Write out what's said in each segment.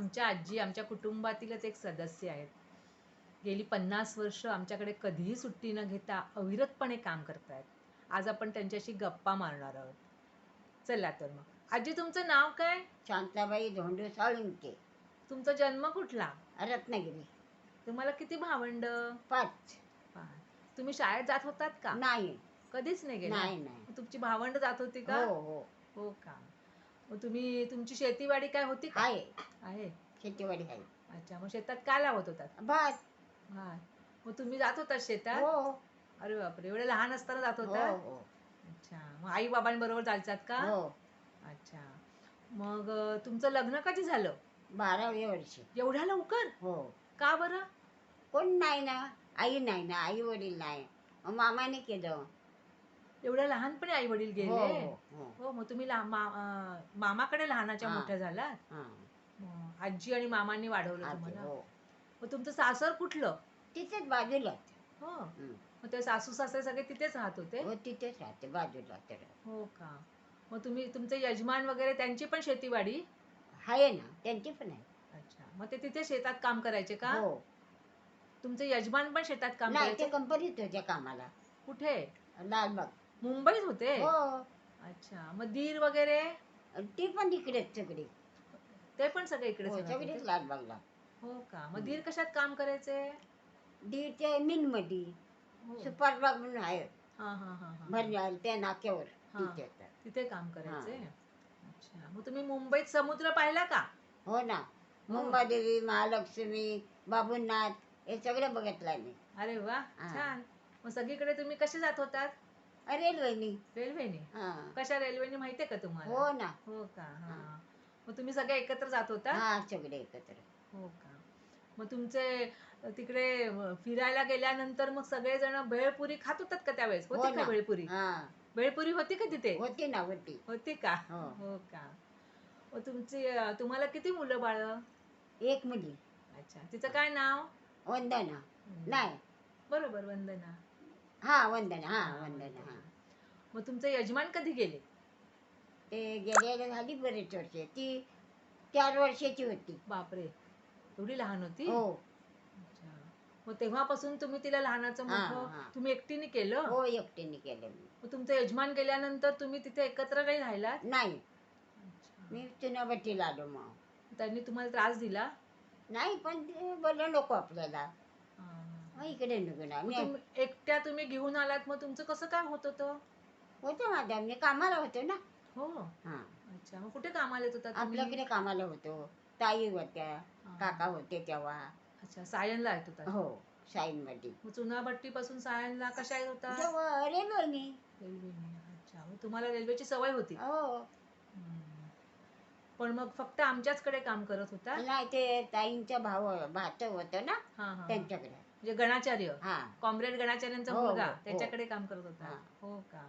आमच्या आजी आमच्या कुटुंबातीलच एक सदस्य आहेत. गेली पन्नास वर्ष आमच्याकडे कधीही सुट्टी न घेता अविरतपणे काम करतायत. आज आपण त्यांच्याशी गप्पा मारणार आहोत. चला तर मग. आजी तुमचं नाव काय? शांताबाई धोंडू साळुंके. तुमचा जन्म कुठला? रत्नागिरी. तुम्हाला किती भावंड? पाच. तुम्ही शाळेत जात होतात का? नाही. कधीच नाही गेला? नाही नाही. तुमची भावंड जात होती का? हो हो. हो का? मग तुम्ही तुमची शेतीवाडी काय होती का? आहे. आहे? शेतीवाडी आहे. अच्छा मग शेतात काय लावत होतात? भात. हा मग तुम्ही जात होता शेतात? हो. अरे बापरे एवढे लहान असताना जात हो होता? हो अच्छा मग आई बाबांबरोबर जायचात का? हो. अच्छा. मग अं, तुमचं लग्न कधी झालं? बारावी वर्षी. एवढ्या लवकर? हो. का बरं? कोण नाही ना? आई नाही ना आई वडील नाही. मग मामाने केलं. एवढ्या लहानपणी आई वडील हो गेले? हो हो. हो मग तुम्ही लहा- मा- अं, मामाकडे लहानाच्या हा. मोठ्या झालात? हा. मग आजी आणि मामांनी वाढवलं आजी, तुम्हाला? हो. मग तुमचं सासर कुठलं? तिथेच बाजूला हो. हं. मग ते सासू सासरे सगळे तिथेच राहत होते? हो तिथेच राहते बाजूला तर हो का? मग तुम्ही तुमचे यजमान वगैरे त्यांची पण शेतीवाडी? आहे ना त्यांची पण आहे. अच्छा. मग ते तिथे शेतात काम करायचे का? हो. तुमचे यजमान पण शेतात काम नाही ते करायचे कंपनीत होते कामाला. कुठे? लालबाग मुंबईत होते? हो. अच्छा. मग दीर वगैरे? ती पण इकडेच सगळी. ते पण सगळे हो राहत सगळीच होते? लालबागला हो का? मग दीर कशात काम करायचे? दीड ते मिनमध्ये हो. सुपारबाग म्हणून आहे. हा हा हा हा. त्या नाक्यावर हा. तिथे काम करायचे? अच्छा. मग तुम्ही मुंबईत समुद्र पाहिला का? हो ना. मुंबादेवी महालक्ष्मी बाबूनाथ हे सगळं बघितलं मी अरे वा. हा. छान. मग सगळीकडे तुम्ही कसे जात होतात? रेल्वेनी. रेल्वेने? हा. कशा रेल्वेने माहितीये का तुम्हाला? हो ना. हो का? हा. मग तुम्ही सगळे एकत्र जात होता? हा सगळे एकत्र. हो का? मग तुमचे तिकडे फिरायला गेल्यानंतर मग सगळेजण भेळपुरी खात होतात का त्यावेळेस? हो होती का ना. भेळपुरी? हा. भेळपुरी होती का तिथे? होती ना होती. होती का? हो. हो का? मग तुमची अ, तुम्हाला किती मुलं बाळ? एक मुली. अच्छा. तिचं काय नाव? वंदना. नाही. बरोबर वंदना. हा वंदना. हा वंदना हा. मग तुमचे यजमान कधी गेले? ते गेलेले झाली बरेच वर्ष. ती चार वर्षाची होती. बापरे. एवढी लहान होती? हो. अच्छा. मग तेव्हापासून तुम्ही तिला लहानाचं हा, मोठं. तुम्ही एकटीने केलं? हो एकटीने केलं मी. मग तुमचे यजमान गेल्यानंतर तुम्ही तिथे एकत्र नाही राहिलात? नाही. मी चुनाभट्टीला आलो मग. त्यांनी तुम्हाला त्रास दिला? नाही पण ते बोललं नको आपल्याला. मग इकडे निघून आलो. मग मी तुम्ही एकट्या तुम्ही घेऊन आलात मग तुमचं कसं काय होत होतं? होतो माझ्या मी कामाला होतो ना. हो. हा. अच्छा मग कुठे कामाला येत होता तुम्ही? आपल्याकडे कामाला होतो. ताई होत्या हा. काका होते तेव्हा. अच्छा सायनला येत होता? हो शाईन मध्ये मग चुनाभट्टी पासून सायनला कशा येत होता? रेल्वेनी. रेल्वेने अच्छा. मग तुम्हाला रेल्वेची सवय होती? हो. हम्म. पण मग फक्त आमच्याचकडे काम करत होता? नाही ते ताईंच्या भाव भात होतं ना हा हा. त्यांच्याकडे. म्हणजे गणाचार्य. हा. कॉम्रेड गणाचार्यांचा हो, मुलगा हो, हो. त्याच्याकडे काम करत होता. हा. हो का?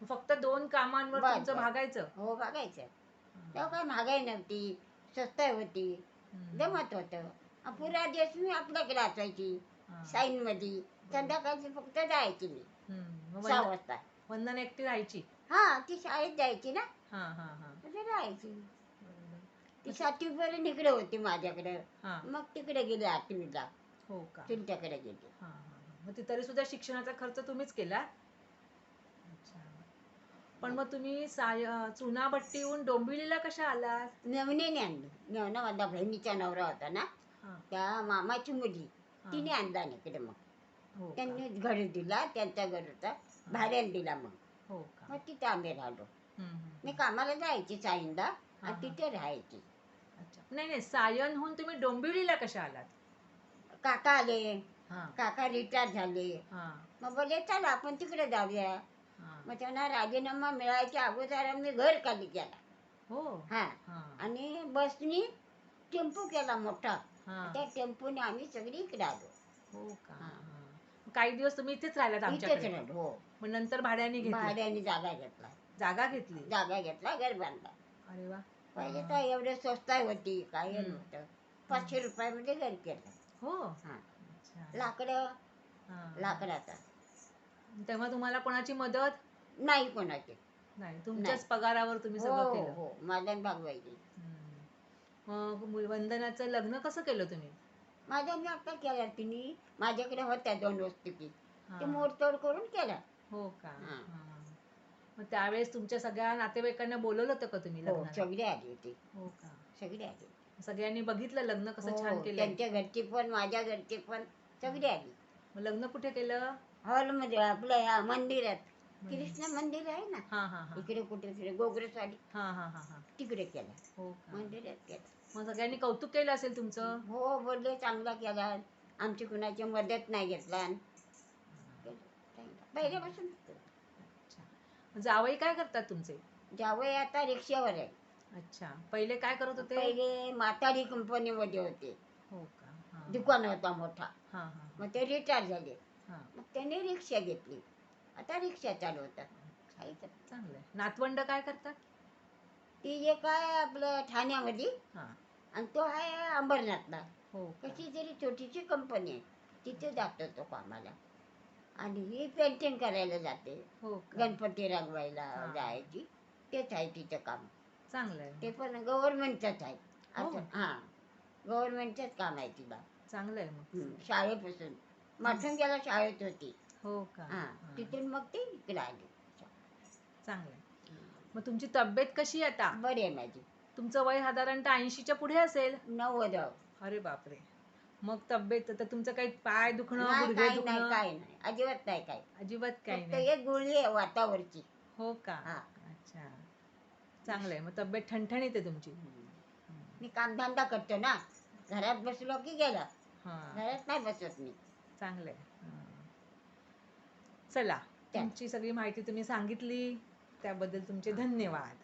फक्त दोन कामांवर बस, तुमचं बस. भागायचं? हो बघायचं. तेव्हा. काय महागाई नव्हती स्वस्त होती हम्म. जमत होतं. पुरा दिवस मी आपल्याकडे असायची हा. शाईन मध्ये संध्याकाळची फक्त जायची मी. हम्म. मग सहा वंद- वाजता. वंदना एकटी राहायची? हा ती शाळेत जायची ना. हा हा हा. म्हणजे राहायची. ती सातवीपर्यंत इकडे होती माझ्याकडे. हा. मग तिकडे गेली आठवीला. हो का? तुमच्याकडे गेली. हा, हा, हा. मग ते तरी सुद्धा शिक्षणाचा खर्च तुम्हीच केला? पण मग तुम्ही साय चुनाभट्टीहून डोंबिवलीला कशा आलात? नवनेने आणली. नवना माझ्या बहिणीचा नवरा होता ना हा, त्या मामाची मुली. हा. तिने आणला इकडे मग. हो का? त्यांनी घर दिला त्यांचा घर होता. भाड्याने दिला मग. हो का? मग तिथे आम्ही राहिलो. हम्म, हम्म, मी. कामाला जायची साईंदा हा, आणि तिथे राहायची. अच्छा. नाही नाही सायनहून तुम्ही डोंबिवलीला कशा आलात? काका आले. हा. काका रिटायर झाले. हा. मग बोलले चला आपण तिकडे जाऊया. मग त्यांना राजीनामा मिळायच्या अगोदर आम्ही घर खाली केला. हो? हा. हा. आणि बसनी टेम्पो केला मोठा. हा. त्या टेम्पोने आम्ही सगळी इकडे आलो. हो का? हा. हा. काही दिवस तुम्ही इथेच राहिलात इथेच आमच्याकडे. राहिलो हो. मग नंतर भाड्याने घेतली? भाड्याने जागा घेतला. जागा घेतली? जागा घेतला घर बांधला. अरे वा. पहिले तर एवढे स्वस्त होती हम्म. नव्हतं. पाचशे रुपयामध्ये घर केलं. हो? हा. अच्छा. लाकडं. हा. लाकडाचा. तेव्हा तुम्हाला कोणाची मदत? नाही कोणाचे. नाही तुमच्याच पगारावर तुम्ही हो सगळं हो केलं. हो माझ्या भागवायची हम्म. मग मु- वंदनाचं लग्न कसं केलं तुम्ही? माझ्या मी आता केला तिने. माझ्याकडे होत्या दोन वस्तू की हा. ते मोडतोड करून केला हो का? हा. हा. मग त्यावेळेस तुमच्या सगळ्या नातेवाईकांना बोलवलं होतं का तुम्ही हो लग्नाला? सगळे आले होते. हो का? सगळे आले सगळ्यांनी बघितलं लग्न कसं छान हो, केलं त्यांच्या घरचे पण माझ्या घरचे पण सगळे आले. मग लग्न कुठे केलं? हॉलमध्ये आपल्या या मंदिरात. कृष्ण मंदिर आहे ना? हा हा हा. इकडे कुठे गोग्रसवाडी हा हा हा हा. तिकडे केला. हो का? मंदिरात केला. मग सगळ्यांनी कौतुक केलं असेल तुमचं? हो बोलले चांगला केला. आमची कुणाची मदत नाही घेतला. पहिल्यापासून जावई काय करतात तुमचे? जावई आता रिक्षावर आहे. अच्छा. पहिले काय करत होते? पहिले माताडी कंपनीमध्ये होते. हो का? हा दुकान होता मोठा. हा हा मग ते रिटायर झाले. मग त्याने रिक्षा घेतली. आता रिक्षा चालवतात. तर. चांगलंय. नातवंड काय करतात? ती जे काय आपलं ठाण्यामध्ये हा. आणि तो आहे अंबरनाथला. हो का? कशी तरी छोटीशी कंपनी आहे तिथे जातो तो कामाला. आणि ही पेंटिंग करायला जाते. हो का? गणपती रंगवायला हा. जायची. तेच आहे तिचं काम. चांगलंय. ते पण गव्हर्नमेंटचंच आहे. हो. असं हां. गव्हर्नमेंटचंच काम आहे तिला. चांगलंय मग. हं, शाळेपासून. माठुंग्याला शाळेत होती. हो का? हां हा. तिथून मग ती इकडे आली. चांगलंय मग तुमची तब्येत कशी आहे आता? बरी आहे माझी. तुमचं वय साधारणतः ऐंशीच्या पुढे असेल? नव्वद अरे बापरे. मग तब्येत तर तुमचं काही पाय दुखणं नाही गुडघे काय नाही दुखणं? काय नाही. अजिबात नाही काय अजिबात काही फक्त नाही. एक गुळी आहे वातावरची. हो का? हा. अच्छा. चांगलंय मग तब्येत ठणठणीत आहे तुमची. मी कामधंदा करतो ना. घरात बसलो की गेला. हा. घरात नाही बसत मी. चांगलंय हा. चला त्या- तुमची सगळी माहिती तुम्ही सांगितली त्याबद्दल तुमचे धन्यवाद.